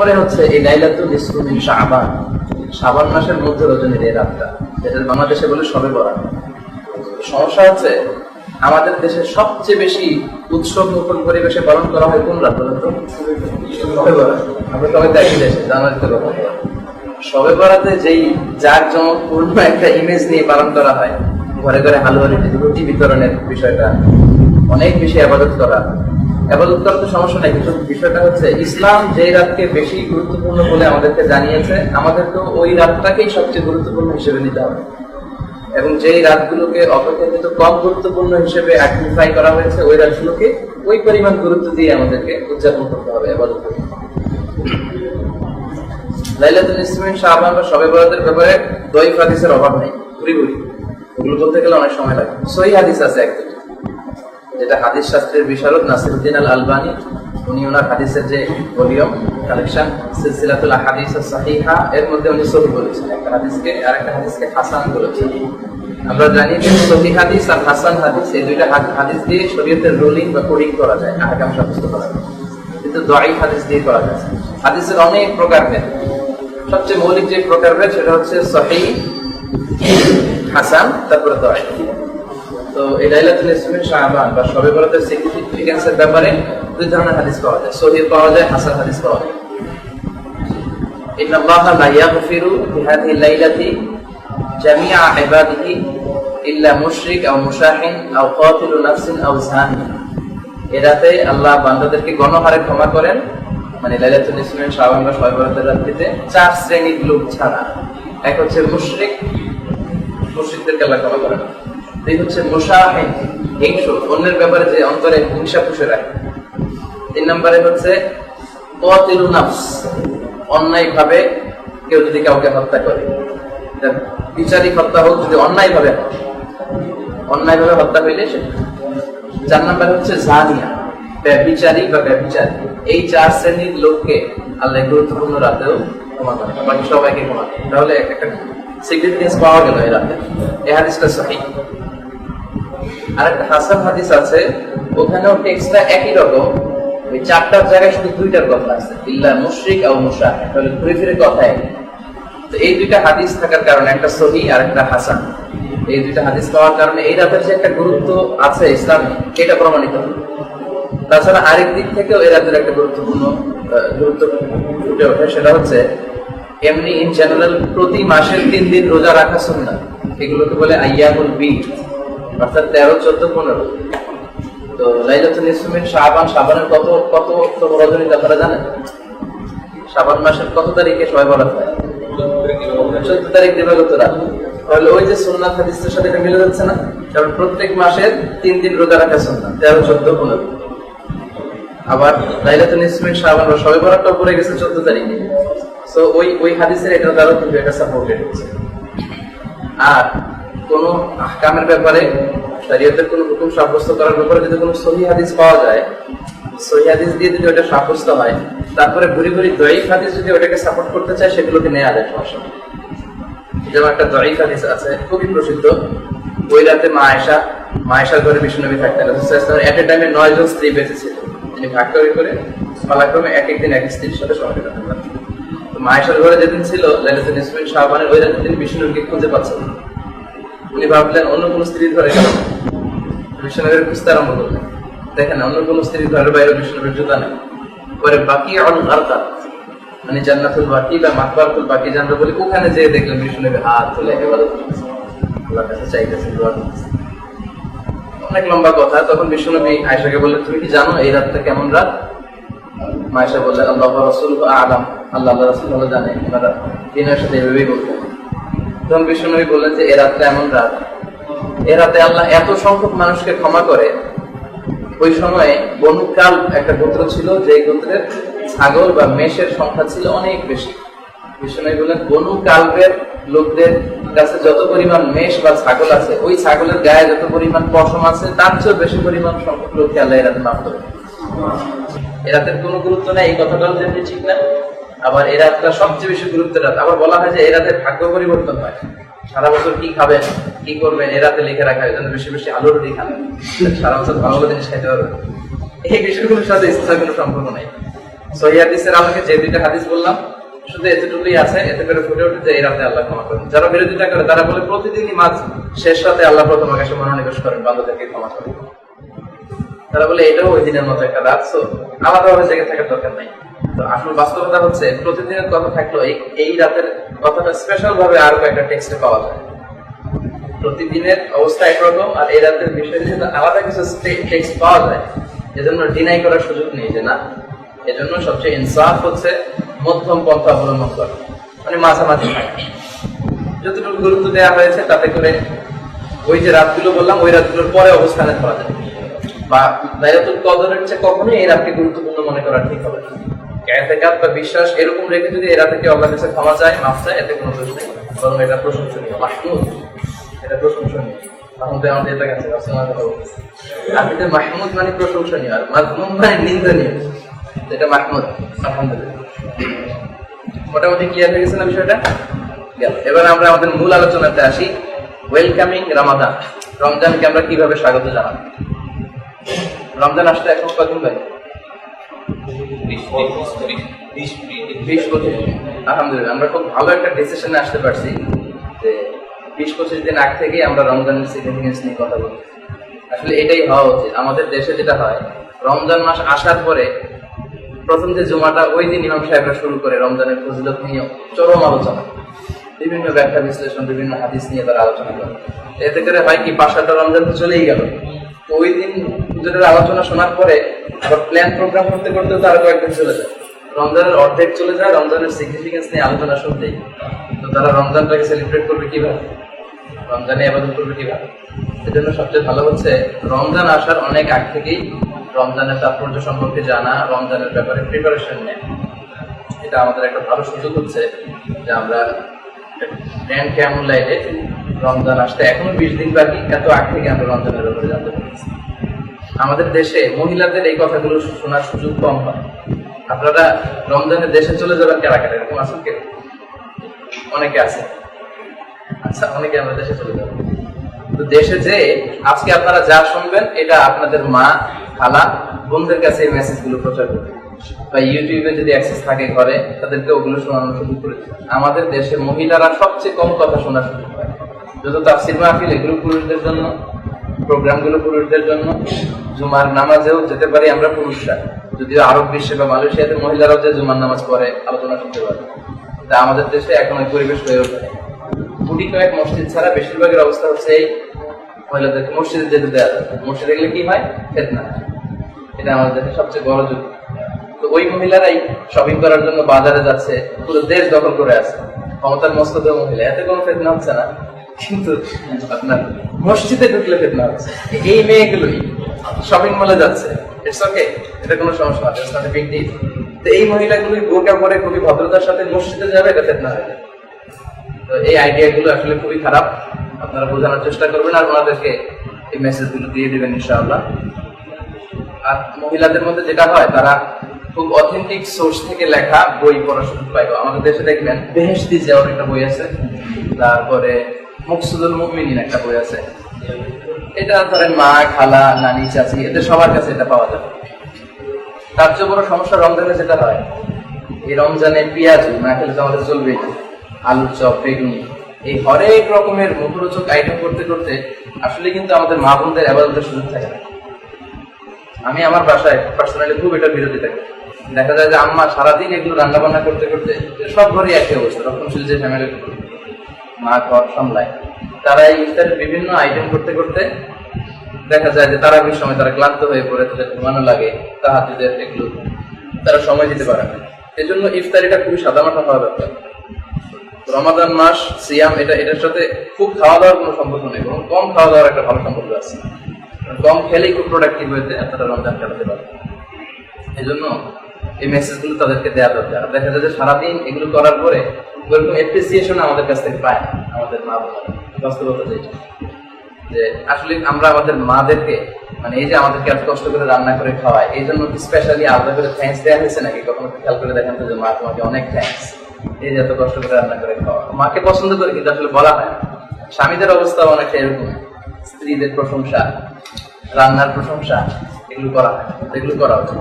এরপরে হচ্ছে এই লাইলাতুল ইসরুমিন শাবান। শাবান মাসের মধ্যে রজনীর এই রাতটা। যেটা বাংলাদেশে বলে সবে বরাত। সমস্যা হচ্ছে, আমাদের দেশে সবচেয়ে বেশি উৎসব মুখর পরিবেশে পালন করা হয় কোন রাত বলুন তো? সবে আমরা সবাই দেখি দেশে জানুয়ারিতে কথা সবে বরাতে যেই যার পূর্ণ একটা ইমেজ নিয়ে পালন করা হয়, ঘরে ঘরে হালুয়া রুটি বিতরণের বিষয়টা, অনেক বেশি আবাদত করা। আবাদত তো সমস্যা নাই কিন্তু বিষয়টা হচ্ছে, ইসলাম রাতকে বেশি গুরুত্বপূর্ণ বলে আমাদেরকে জানিয়েছে ওই রাতটাকেই সবচেয়ে গুরুত্বপূর্ণ হিসেবে নিতে হবে। এবং যেই রাতগুলোকে অপেক্ষাকৃত কম গুরুত্বপূর্ণ হিসেবে আইডেন্টিফাই করা হয়েছে, ওই রাতগুলোকে ওই পরিমাণ গুরুত্ব দিয়ে আমাদেরকে উদযাপন করতে হবে আবাদত লাইলাতুল ইসমিন শাহবান বা বরাতের ব্যাপারে হাদিসের অভাব নেই। ঘুরি ঘুরি ওগুলো বলতে গেলে অনেক সময় লাগে। সহি হাদিস আছে একদম। যেটা হাদিস শাস্ত্রের বিশারদ নাসিরুদ্দিন আল আলবানী উনি ওনার হাদিসের যে ভলিউম, কালেকশন, সিলসিলাতুল হাদিস সাহিহা এর মধ্যে উনি সহি বলেছেন। একটা হাদিসকে আর একটা হাদিসকে হাসান বলেছেন। আমরা জানি যে সহি হাদিস আর হাসান হাদিস, এই দুইটা হাদিস দিয়ে শরীয়তের রুলিং বা কোডিং করা যায়, আহকাম সাব্যস্ত করা যায়। কিন্তু দোয়াই হাদিস দিয়ে করা যায়। হাদিসের অনেক প্রকার ভেদ। সবচেয়ে মৌলিক যে প্রকার ভেদ, সেটা হচ্ছে সহি, হাসান, তারপরে দোয়াই। তো এই লাইলাতুল ইসলামের শাহবান বা সবে বরাতের ব্যাপারে দুই ধরনের হাদিস পাওয়া যায়। সহিহ পাওয়া যায়, হাসান হাদিস পাওয়া যায়। আল্লাহ বান্দাদেরকে গণহারে ক্ষমা করেন। মানে লাইলাতুল ইসলামের বা সবে বরাতের রাত্রিতে চার শ্রেণির লোক ছাড়া। এক হচ্ছে মুশরিক, মুশরিকদেরকে আল্লাহ ক্ষমা করেন। দুই হচ্ছে মুশাহিন হিংসু অন্যের ব্যাপারে যে অন্তরে হিংসা পুষে রাখে। তিন নম্বরে হচ্ছে কতিলু অন্যায় ভাবে কেউ যদি কাউকে হত্যা করে বিচারিক হত্যা হোক, যদি অন্যায় ভাবে অন্যায় ভাবে হত্যা হইলে সে চার নম্বর হচ্ছে জানিয়া ব্যবিচারী বা ব্যবিচারী। এই চার শ্রেণির লোককে আল্লাহ গুরুত্বপূর্ণ রাতেও ক্ষমা করে বাকি সবাইকে ক্ষমা তাহলে একটা সিগনিফিকেন্স পাওয়া গেল এই রাতে। এই হাদিসটা সহি। আর একটা হাসান হাদিস আছে, ওখানেও টেক্সটটা একই রকম। ওই চারটার জায়গায় শুধু দুইটার কথা আছে, ইল্লা মুশরিক আর তাহলে ঘুরে ফিরে তো এই দুইটা হাদিস থাকার কারণে, একটা সহি আর একটা হাসান। এই দুইটা হাদিস পাওয়ার কারণে এই রাতের যে একটা গুরুত্ব আছে ইসলামে, এটা প্রমাণিত। তাছাড়া আরেক দিক থেকেও এই রাতের একটা গুরুত্বপূর্ণ গুরুত্ব ফুটে ওঠে, সেটা হচ্ছে এমনি ইন জেনারেল প্রতি মাসের তিন দিন রোজা রাখা সুন্নাহ এগুলোকে বলে আইয়ামুল বিদ অর্থাৎ তেরো, চোদ্দ, পনেরো। তো লাইলাতুল ইসলামের শাবান, শাবানের কত কত তম রজনীতে আপনারা জানেন? শাবান মাসের কত তারিখে সবাই বলা হয়? চোদ্দ তারিখ দিবাগত রাত। তাহলে ওই যে সুন্নাত হাদিসের সাথে এটা মিলে যাচ্ছে না? কারণ প্রত্যেক মাসের তিন দিন রোজা রাখা সুন্নাত, তেরো, চোদ্দ, পনেরো। আবার লাইলাতুল ইসমিন শাবান বা সবে বরাতটা পড়ে গেছে চোদ্দ তারিখে। সো ওই ওই হাদিসের এটা দ্বারা কিন্তু এটা সাপোর্টেড হচ্ছে আর কোন আহকামের ব্যাপারে, শরীয়তের কোন হুকুম সাব্যস্ত করার ব্যাপারে যদি কোনো সহি হাদিস পাওয়া যায়, সহি হাদিস দিয়ে যদি ওটা সাব্যস্ত হয়, তারপরে ঘুরি ঘুরি দয়িক হাদিস যদি ওটাকে সাপোর্ট করতে চায়, সেগুলোকে নেওয়া যায়, সমস্যা যেমন একটা দয়িক হাদিস আছে, খুবই প্রসিদ্ধ। ওই রাতে মা আয়সা মা আয়সার ঘরে বিষ্ণুনবী থাকতেন। এট এ টাইমে নয় জন স্ত্রী বেঁচে ছিল তিনি ভাগ করে করে পালাক্রমে এক একদিন এক স্ত্রীর সাথে সময় কাটাতে পারতেন তো মা আয়সার ঘরে যেদিন ছিল, লাইলাতুল ইসমিন শাহবানের ওই রাতে তিনি বিষ্ণুনবীকে খুঁজে পাচ্ছেন। উনি ভাবলেন, অন্য কোন স্ত্রীর ঘরে গেল বিষ্ণুনবীর খুঁজতে আরম্ভ করলেন। দেখেন অন্য কোন স্ত্রীর ঘরের বাইরে বিষ্ণুনবীর জুতা নেই। পরে বাকি অল আরকাত মানে জান্নাতুল বাকি বা মাকবারতুল বাকি জানতে বলি ওখানে যেয়ে দেখলেন বিষ্ণুনবী হাত তুলে একেবারে কাছে চাইতেছে, দোয়া অনেক লম্বা কথা, তখন বিষ্ণুনবী আয়েশাকে বললেন, তুমি কি জানো এই রাতটা কেমন রাত? মায়েশা বললেন, আল্লাহ রসুল আলাম। আল্লাহ আল্লাহ রসুল ভালো জানে ওনারা দিনের সাথে এভাবেই বলতেন। তখন বললেন যে, এ রাতটা এমন রাত। এ রাতে আল্লাহ এত সংখ্যক মানুষকে ক্ষমা করে। ওই সময়ে বনুকাল একটা গোত্র ছিল, যে গোত্রের ছাগল বা মেষের সংখ্যা ছিল অনেক বেশি। বিষ্ণুনবী বললেন বনু কালবের লোকদের কাছে যত পরিমাণ মেষ বা ছাগল আছে, ওই ছাগলের গায়ে যত পরিমাণ পশম আছে, তার চেয়েও বেশি পরিমাণ সংখ্যক লোককে আল্লাহ এরাতে মাফ করে এরাতের কোনো গুরুত্ব নেই, এই কথাটাও যেমনি ঠিক না। আবার এ রাতটা সবচেয়ে বেশি গুরুত্বের রাত। আবার বলা হয় যে এ রাতে ভাগ্য পরিবর্তন হয়। সারা বছর কি খাবেন, কি করবেন, এ রাতে লিখে রাখা হয় বেশি বেশি আলু রুটি খান। সারা বছর ভালো ভালো জিনিস খাইতে পারবেন। এই বিষয়গুলোর সাথে ইসলামের কোনো সম্পর্ক নাই। সহি হাদিসের আমাকে যে দুইটা হাদিস বললাম, শুধু এতটুকুই আছে, এতে করে ফুটে ওঠে যে এই রাতে আল্লাহ ক্ষমা করেন। যারা বিরোধিতা করে, তারা বলে প্রতিদিনই মাছ শেষ রাতে আল্লাহ প্রথম আকাশে মনোনিবেশ করেন বান্ধবদেরকে ক্ষমা করেন তারা বলে, এটাও ওই দিনের মতো একটা রাত আলাদাভাবে জেগে থাকার দরকার নাই। তো আসল বাস্তবতা হচ্ছে, প্রতিদিনের কথা থাকলেও এই- রাতের কথাটা স্পেশাল ভাবে আরও একটা টেক্সটে পাওয়া যায়। প্রতিদিনের অবস্থা একরকম আর এই রাতের বিষয়ে আলাদা কিছু টেক্সট পাওয়া যায়। এজন্য ডিনাই করার সুযোগ নেই যে না, এজন্য সবচেয়ে ইনসাফ হচ্ছে মধ্যম পন্থা অবলম্বন করা। মানে মাঝামাঝি যতটুকু গুরুত্ব দেওয়া হয়েছে তাতে করে ওই যে রাতগুলো বললাম, ওই রাতগুলোর পরে অবস্থানে ধরা যায় বা কদরের চেয়ে কখনোই এই রাতকে গুরুত্বপূর্ণ মনে করা ঠিক হবে না। বা বিশ্বাস এরকম রেখে যদি এরা থেকে আল্লাহর কাছে ক্ষমা চায়, মাফ চায়, এতে কোনো দোষ নেই। বরং এটা প্রশংসনীয়। মাহমুদ এটা প্রশংসনীয়। মাহমুদ আমাদের এটা মাহমুদ মানে প্রশংসনীয় আর মাযমুম মানে নিন্দনীয়। এটা মাহমুদ। আলহামদুলিল্লাহ। মোটামুটি ক্লিয়ার হয়ে গেছে না বিষয়টা? এবার আমরা আমাদের মূল আলোচনাতে আসি। ওয়েলকামিং রামাদান রমজানকে আমরা কীভাবে স্বাগত জানাব? রমজান আসতে এখন কদিন বাকি আলহামদুলিল্লাহ, আমরা খুব ভালো একটা ডিসিশনে আসতে পারছি যে বিশ পঁচিশ দিন আগ থেকেই আমরা রমজানের সিগনিফিকেন্স নিয়ে কথা বলি আসলে এটাই হওয়া উচিত। আমাদের দেশে যেটা হয়, রমজান মাস আসার পরে প্রথম যে জুমাটা, ওই দিন ইমাম সাহেবরা শুরু করে রমজানের ফজিলত নিয়ে চরম আলোচনা। বিভিন্ন ব্যাখ্যা বিশ্লেষণ, বিভিন্ন হাদিস নিয়ে তারা আলোচনা করে। এতে করে হয় কি পাশাটা রমজান তো চলেই গেল। ওই দিন হুজুরের আলোচনা শোনার পরে আবার প্ল্যান প্রোগ্রাম করতে করতে তো আরও কয়েকদিন চলে যায়। রমজানের অর্ধেক চলে যায়, রমজানের সিগনিফিকেন্স নিয়ে আলোচনা শুনতেই। তো তারা রমজানটাকে সেলিব্রেট করবে কীভাবে? রমজানে আবাদত করবে কীভাবে? সেজন্য সবচেয়ে ভালো হচ্ছে রমজান আসার অনেক আগ থেকেই রমজানের তাৎপর্য সম্পর্কে জানা, রমজানের ব্যাপারে প্রিপারেশন নেয়। এটা আমাদের একটা ভালো সুযোগ হচ্ছে যে আমরা গ্র্যান্ড ক্যামন লাইটে রমজান আসতে এখনও বিশ দিন বাকি, এত আগ থেকে আমরা রমজানের ব্যাপারে জানতে পারছি। আমাদের দেশে মহিলাদের এই কথাগুলো শোনার সুযোগ কম হয়। আপনারা রমজানের দেশে চলে যাবেন কারা কারা? এরকম আছেন কেউ? অনেকে আছে। আচ্ছা অনেকে আমরা দেশে চলে যাব। তো দেশে যে আজকে আপনারা যা শুনবেন, এটা আপনাদের মা, খালা, বোনদের কাছে এই মেসেজগুলো প্রচার করবে। বা ইউটিউবে যদি অ্যাক্সেস থাকে ঘরে, তাদেরকে ওগুলো শোনানো শুরু করে আমাদের দেশে মহিলারা সবচেয়ে কম কথা শোনা শুরু করে যত তাফসির মাহফিল, এগুলো পুরুষদের জন্য প্রোগ্রামগুলো পুরুষদের জন্য। জুমার নামাজেও যেতে পারি আমরা পুরুষরা। যদিও আরব বিশ্বে বা মালয়েশিয়াতে মহিলারাও যে জুমার নামাজ পড়ে, আলোচনা শুনতে পারে। তা আমাদের দেশে এখন ওই পরিবেশ হয়ে ওঠে। গুটি কয়েক মসজিদ ছাড়া বেশিরভাগের অবস্থা হচ্ছে এই মহিলাদেরকে মসজিদে যেতে দেওয়া যায়। মসজিদে গেলে কি হয়? ফেতনা। এটা আমাদের দেশে সবচেয়ে বড় যুগ। তো ওই মহিলারাই শপিং করার জন্য বাজারে যাচ্ছে, পুরো দেশ দখল করে আছে। ক্ষমতার মস্তদ মহিলা। এতে কোনো ফেতনা হচ্ছে না। কিন্তু আপনার মসজিদে ঢুকলে ফেতনা হচ্ছে। এই মেয়েগুলোই শপিং মলে যাচ্ছে। ইটস ওকে এটা কোনো সমস্যা না ইটস নট বিগ ডিল তো এই মহিলাগুলোই বোরকা পরে খুবই ভদ্রতার সাথে মসজিদে যাবে, এটা ফেতনা হয়ে তো এই আইডিয়া গুলো আসলে খুবই খারাপ। আপনারা বোঝানোর চেষ্টা করবেন আর ওনাদেরকে এই মেসেজগুলো দিয়ে দিবেন ইনশাআল্লাহ। আর মহিলাদের মধ্যে যেটা হয়, তারা খুব অথেন্টিক সোর্স থেকে লেখা বই পড়ার সুযোগ পাই আমাদের দেশে দেখবেন, বেহেশতি যাওয়ার একটা বই আছে, তারপরে মুকসুদুল মুমিনিন একটা বই আছে। এটা ধরেন মা, খালা, নানি, চাচি, এদের সবার কাছে এটা পাওয়া যাবে। তার চেয়ে বড় সমস্যা রমজানে যেটা হয়, এই রমজানে পেঁয়াজ, না খেলে তো আমাদের চলবেই না। আলুর চপ, বেগুনি, এই হরেক রকমের মুখরোচক আইটেম করতে করতে আসলে কিন্তু আমাদের মা বোনদের আবাদতের সুযোগ থাকে না। আমি আমার বাসায় পার্সোনালি খুব এটা বিরোধী থাকি দেখা যায় যে আম্মা সারাদিন এগুলো রান্না বান্না করতে করতে সব ঘরে একই অবস্থা, রক্ষণশীল যে ফ্যামিলি মা ঘর সামলায়। তারা ইফতারের বিভিন্ন আইটেম করতে করতে দেখা যায় যে সময় তারা ক্লান্ত হয়ে পড়ে, তাদের ঘুমানো লাগে এগুলো তারা সময় দিতে পারে না। এজন্য ইফতারিটা খুবই সাদামাটা হওয়া দরকার রমাদান মাস, সিয়াম, এটা, এটার সাথে খুব খাওয়া দাওয়ার কোনো সম্পর্ক নেই, বরং কম খাওয়া দাওয়ার একটা ভালো সম্পর্ক আছে। কম খেলেই খুব প্রোডাক্টিভ হয়েছে রমজান কাটাতে পারে এই জন্য এই মেসেজগুলো তাদেরকে দেওয়া দরকার। দেখা যায় যে সারাদিন এগুলো করার পরে ওরকম এপ্রিসিয়েশন আমাদের কাছ থেকে পায় আমাদের মা বাস্তবতা যেটা। যে আসলে আমরা আমাদের মাদেরকে মানে এই যে আমাদেরকে এত কষ্ট করে রান্না করে খাওয়ায়, এই জন্য স্পেশালি আলাদা করে থ্যাঙ্কস দেওয়া হয়েছে নাকি? কখনো খেয়াল করে দেখেন তো যে মা তোমাকে অনেক থ্যাঙ্কস এই যে এত কষ্ট করে রান্না করে খাওয়া মাকে পছন্দ করে কিন্তু আসলে বলা হয় স্বামীদের অবস্থা অনেকটা এরকম। স্ত্রীদের প্রশংসা, রান্নার প্রশংসা, এগুলো করা হয় এগুলো করা উচিত